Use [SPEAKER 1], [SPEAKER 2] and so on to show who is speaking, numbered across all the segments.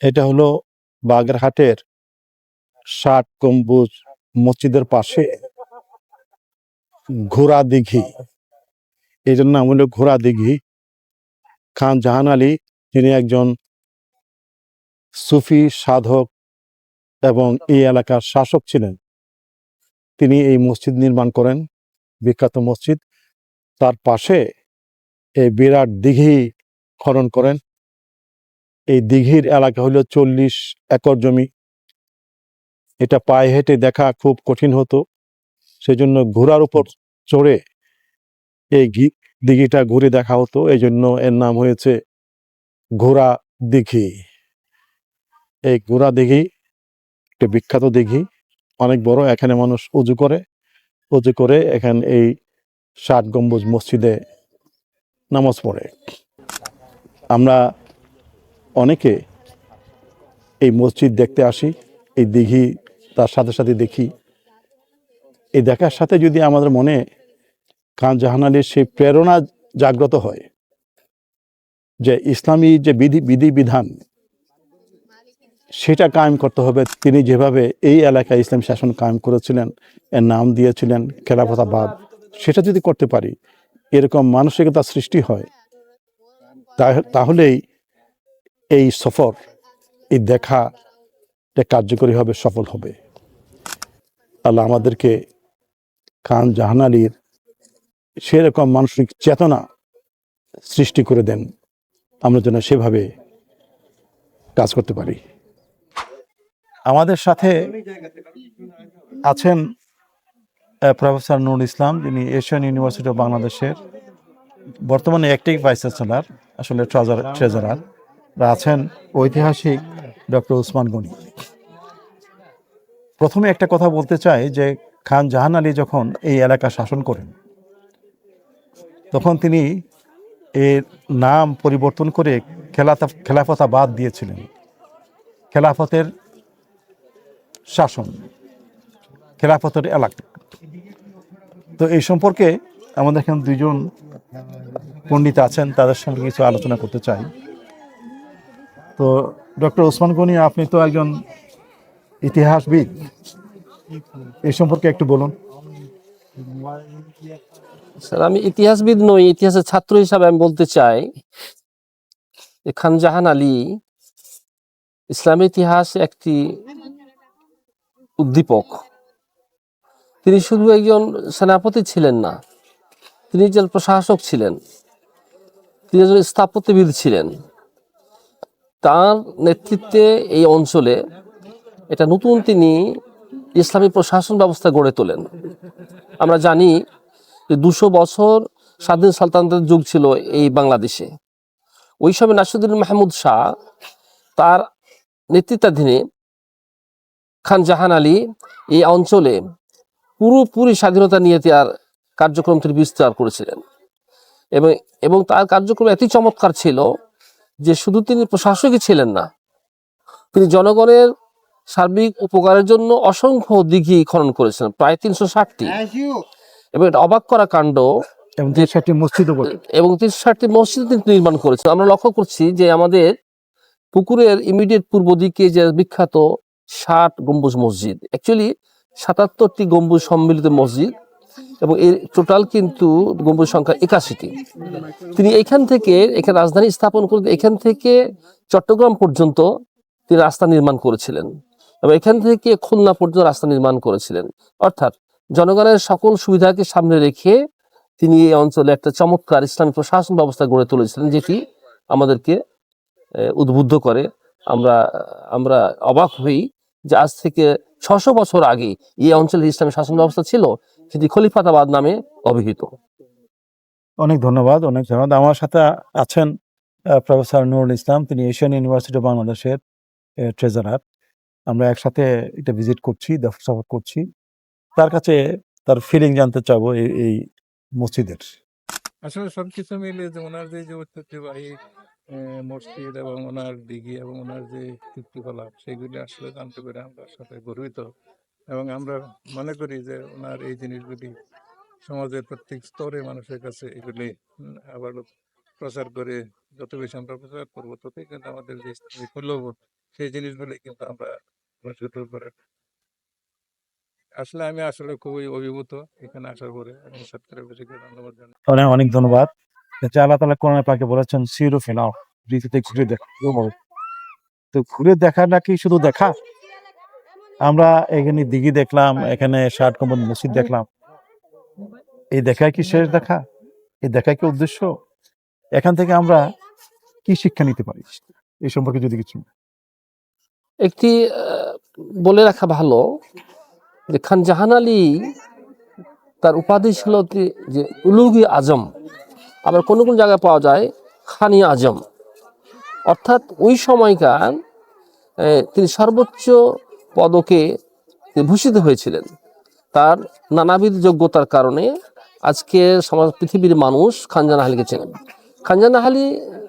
[SPEAKER 1] এটা হলো বাগেরহাটের ষাট গম্বুজ মসজিদের পাশে ঘোড়া দিঘি। এই জন্য নাম হলো ঘোড়া দিঘি। খান জাহান আলী, তিনি একজন সুফি সাধক এবং এই এলাকার শাসক ছিলেন। তিনি এই মসজিদ নির্মাণ করেন, বিখ্যাত মসজিদ। তার পাশে এই বিরাট দিঘি খনন করেন। এই দিঘির এলাকা হলো চল্লিশ একর জমি। এটা পায়ে হেঁটে দেখা খুব কঠিন হতো। সেজন্য ঘোড়ার উপর চড়ে এই দিঘিটা ঘুরে দেখা হতো। এই জন্য এর নাম হয়েছে ঘোড়া দিঘি। এই ঘোড়া দিঘি একটা বিখ্যাত দিঘি। অনেক বড়, এখানে মানুষ উজু করে। উজু করে এখানে এই ষাট গম্বুজ মসজিদে নামাজ পড়ে। আমরা অনেকে এই মসজিদ দেখতে আসি, এই দিঘি, তার সাথে সাথে দেখি। এই দেখার সাথে যদি আমাদের মনে খান জাহান আলীর সেই প্রেরণা জাগ্রত হয়, যে ইসলামী যে বিধি বিধি বিধান, সেটা কায়েম করতে হবে। তিনি যেভাবে এই এলাকায় ইসলাম শাসন কায়েম করেছিলেন, এর নাম দিয়েছিলেন খেলাফতাবাদ সেটা যদি করতে পারি, এরকম মানসিকতা সৃষ্টি হয় তাহলেই এই সফর, এই দেখা এটা কার্যকরী হবে, সফল হবে। আল্লাহ আমাদেরকে খান জাহান আলীর সেরকম মানসিক চেতনা সৃষ্টি করে দেন। আমরা যেন সেভাবে কাজ করতে পারি। আমাদের সাথে আছেন প্রফেসর নুরুল ইসলাম, যিনি এশিয়ান ইউনিভার্সিটি অফ বাংলাদেশের বর্তমানে অ্যাক্টিভ ভাইস চ্যান্সেলার আসলে ট্রেজার ট্রেজারার আছেন ঐতিহাসিক ডক্টর উসমান গনি। প্রথমে একটা কথা বলতে চাই যে খান জাহান আলী যখন এই এলাকা শাসন করেন, তখন তিনি এর নাম পরিবর্তন করে খেলাতা খেলাফতাবাদ দিয়েছিলেন। খেলাফতের শাসন, খেলাফতের এলাকা। তো এই সম্পর্কে আমাদের এখানে দুইজন পণ্ডিত আছেন, তাদের সঙ্গে কিছু আলোচনা করতে চাই। তো ডক্টর ওসমান গনি, আপনি তো একজন ইতিহাসবিদ। এই সম্পর্কে একটু বলুন।
[SPEAKER 2] স্যার, আমি ইতিহাসবিদ নই, ইতিহাসের ছাত্র হিসাবে আমি বলতে চাই খান জাহান আলী ইসলামের ইতিহাস একটি উদ্দীপক। তিনি শুধু একজন সেনাপতি ছিলেন না, তিনি একজন প্রশাসক ছিলেন, তিনি একজন স্থাপত্যবিদ ছিলেন। তার নেতৃত্বে এই অঞ্চলে এটা নতুন তিনি ইসলামী প্রশাসন ব্যবস্থা গড়ে তোলেন। আমরা জানি যে দুশো বছর স্বাধীন সালতানাতের যুগ ছিল এই বাংলাদেশে। ওই সময় নাসিরুদ্দিন মাহমুদ শাহ তার নেতৃত্বাধীনে খান জাহান আলী এই অঞ্চলে পুরোপুরি স্বাধীনতা নিয়ে তার কার্যক্রম তিনি বিস্তার করেছিলেন। এবং এবং তার কার্যক্রম এতই চমৎকার ছিল যে শুধু তিনি প্রশাসকই ছিলেন না তিনি জনগণের সার্বিক উপকারের জন্য অসংখ্য দিঘি খনন করেছেন প্রায় তিনশো ষাটটি। এবং এটা অবাক করা কাণ্ড।
[SPEAKER 1] এবং যে সেটি মসজিদও
[SPEAKER 2] এবং তিনশো ষাটটি মসজিদ তিনি নির্মাণ করেছেন। আমরা লক্ষ্য করছি যে আমাদের পুকুরের ইমিডিয়েট পূর্ব দিকে যে বিখ্যাত ষাট গম্বুজ মসজিদ অ্যাকচুয়ালি সাতাত্তরটি গম্বুজ সম্মিলিত মসজিদ এবং এর টোটাল কিন্তু গম্বুজ সংখ্যা একাশিটি। তিনি এখান থেকে, এখানে রাজধানী স্থাপন করে এখান থেকে চট্টগ্রাম পর্যন্ত তিনি রাস্তা নির্মাণ করেছিলেন। এবং এখান থেকে খুলনা পর্যন্ত রাস্তা নির্মাণ করেছিলেন। অর্থাৎ জনগণের সকল সুবিধাকে সামনে রেখে তিনি এই অঞ্চলে একটা চমৎকার ইসলামী প্রশাসন ব্যবস্থা গড়ে তুলেছিলেন, যেটি আমাদেরকে উদ্বুদ্ধ করে। আমরা আমরা অবাক হই যে আজ থেকে ছশো বছর আগে এই অঞ্চলে ইসলামী শাসন ব্যবস্থা ছিল। সেটি খলিফাতাবাদ নামে অভিহিত।
[SPEAKER 1] অনেক ধন্যবাদ অনেক ধন্যবাদ। আমার সাথে আছেন প্রফেসর নুরুল ইসলাম তিনি এশিয়ান ইউনিভার্সিটি অফ বাংলাদেশের ট্রেজারার আমরা একসাথে এটা ভিজিট করছি দফ সফর করছি। তার কাছে তার ফিলিং জানতে চাবো এই এই মসজিদের।
[SPEAKER 3] আসলে সবকিছু মিলে যে ওনার যে যে ঐতিহ্যবাহী মসজিদ এবং ওনার দিঘি এবং ওনার যে কীর্তিকলাপ সেগুলি আসলে জানতে পেরে আমরা সাথে গর্বিত। এবং আমরা মনে করি যে ওনার এই জিনিসগুলি সমাজের প্রত্যেক স্তরে মানুষের কাছে এগুলি আবার প্রচার করে যত বেশি আমরা প্রচার করব, ততই কিন্তু আমাদের যে মূল্যবোধ সেই জিনিসগুলি কিন্তু আমরা করে আসলে আমি আসলে খুবই অভিভূত এখানে আসার পরে।
[SPEAKER 1] অনেক অনেক ধন্যবাদ। যে আল্লাহ তালা কোরআন পাকে বলেছেন সিরু ফেলাও ঘুরে দেখো তো ঘুরে দেখাটা কি শুধু দেখা? আমরা এখানে দিঘি দেখলাম এখানে ষাট কম্বল মসজিদ দেখলাম। এই দেখায় কি শেষ দেখা? এই দেখায় কি উদ্দেশ্য? এখান থেকে আমরা কি শিক্ষা নিতে পারি? এই সম্পর্কে যদি কিছু।
[SPEAKER 2] একটি বলে রাখা ভালো যে খান জাহান আলী তার উপাধি ছিল যে উলুগি আজম। আবার কোন কোন জায়গায় পাওয়া যায় খানি আজম। অর্থাৎ ওই সময়কার তিনি সর্বোচ্চ পদকে ভূষিত হয়েছিলেন। তার নানাবিধ যোগ্যতার কারণে আজকে সমাজ পৃথিবীর মানুষ খানজান আলীকে চেনেন। খানজান আলী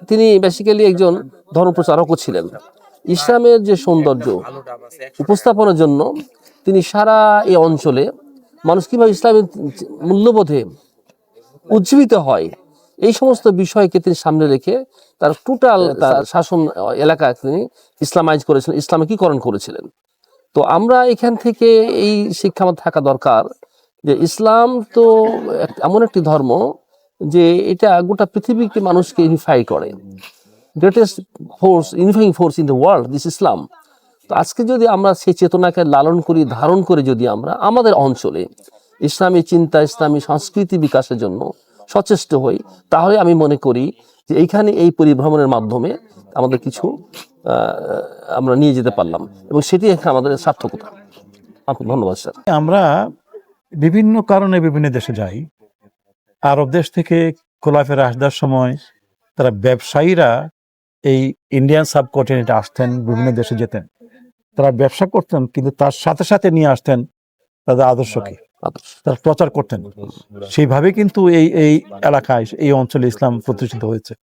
[SPEAKER 2] তিনি বেসিক্যালি একজন ধর্মপ্রচারকও ছিলেন। ইসলামের যে সৌন্দর্য উপস্থাপনের জন্য তিনি সারা এই অঞ্চলে মানুষ কীভাবে ইসলামের মূল্যবোধে উজ্জীবিত হয়, এই সমস্ত বিষয়কে তিনি সামনে রেখে তার টোটাল তার শাসন এলাকা তিনি ইসলামাইজ করেছিলেন। ইসলামিকীকরণ করেছিলেন? তো আমরা এখান থেকে এই শিক্ষা থাকা দরকার যে ইসলাম তো এমন একটি ধর্ম যে এটা গোটা পৃথিবীকে মানুষকে ইউনিফাই করে। Greatest force unifying force in the world this Islam তো আজকে যদি আমরা সেই চেতনাকে লালন করি, ধারণ করে যদি আমরা, আমাদের অঞ্চলে ইসলামী চিন্তা, ইসলামী সংস্কৃতি বিকাশের জন্য সচেষ্ট হই, তাহলে আমি মনে করি যে এইখানে এই পরিভ্রমণের মাধ্যমে আমাদের কিছু আমরা নিয়ে যেতে পারলাম। এবং সেটি আমাদের সার্থকতা। আপনাকে ধন্যবাদ স্যার।
[SPEAKER 1] আমরা বিভিন্ন কারণে বিভিন্ন দেশে যাই। আরব দেশ থেকে খোলাফের আসবার সময় তারা ব্যবসায়ীরা এই ইন্ডিয়ান সাবকন্টিনেন্টে আসতেন বিভিন্ন দেশে যেতেন। তারা ব্যবসা করতেন কিন্তু তার সাথে সাথে নিয়ে আসতেন তাদের আদর্শকে তারা প্রচার করতেন। সেইভাবে কিন্তু এই এই এলাকায় এই অঞ্চলে ইসলাম প্রতিষ্ঠিত হয়েছে।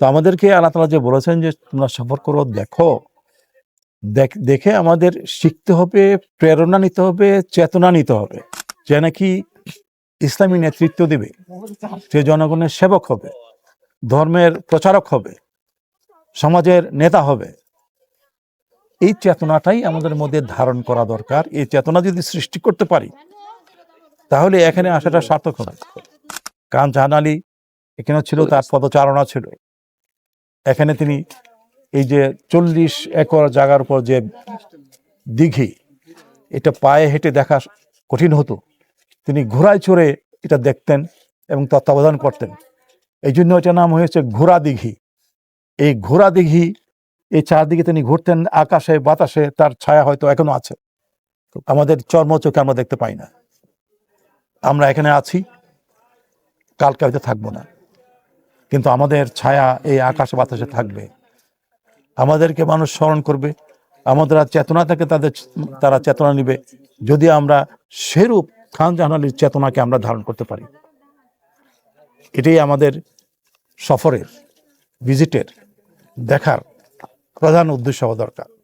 [SPEAKER 1] তো আমাদেরকে আল্লাহ তালা যে বলেছেন যে, তোমরা সফর করো, দেখো। দেখ- আমাদের শিখতে হবে, প্রেরণা নিতে হবে, চেতনা নিতে হবে। যে নাকি ইসলামী নেতৃত্ব দেবে। সে জনগণের সেবক হবে। ধর্মের প্রচারক হবে। সমাজের নেতা হবে। এই চেতনাটাই আমাদের মধ্যে ধারণ করা দরকার। এই চেতনা যদি সৃষ্টি করতে পারি, তাহলে এখানে আসাটা সার্থক হবে। কান জাহান আলী এখানে ছিল, তার পদচারণা ছিল। এখানে তিনি এই যে চল্লিশ একর জায়গার উপর যে দিঘি, এটা পায়ে হেঁটে দেখা কঠিন হতো। তিনি ঘোড়ায় চড়ে এটা দেখতেন এবং তত্ত্বাবধান করতেন। এই জন্য এটা নাম হয়েছে ঘোড়া দিঘি। এই ঘোড়া দিঘি, এই চারদিকে তিনি ঘুরতেন, আকাশে, বাতাসে, তার ছায়া হয়তো এখনও আছে। আমাদের চর্ম চোখে আমরা দেখতে পাই না। আমরা এখানে আছি, কালকে হয়তো থাকব না। কিন্তু আমাদের ছায়া এই আকাশ বাতাসে থাকবে। আমাদেরকে মানুষ স্মরণ করবে। আমাদের চেতনা থেকে তাদের তারা চেতনা নিবে। যদি আমরা সেরূপ খান জাহান চেতনাকে আমরা ধারণ করতে পারি। এটাই আমাদের সফরের, ভিজিটের, দেখার প্রধান উদ্দেশ্য হওয়া দরকার।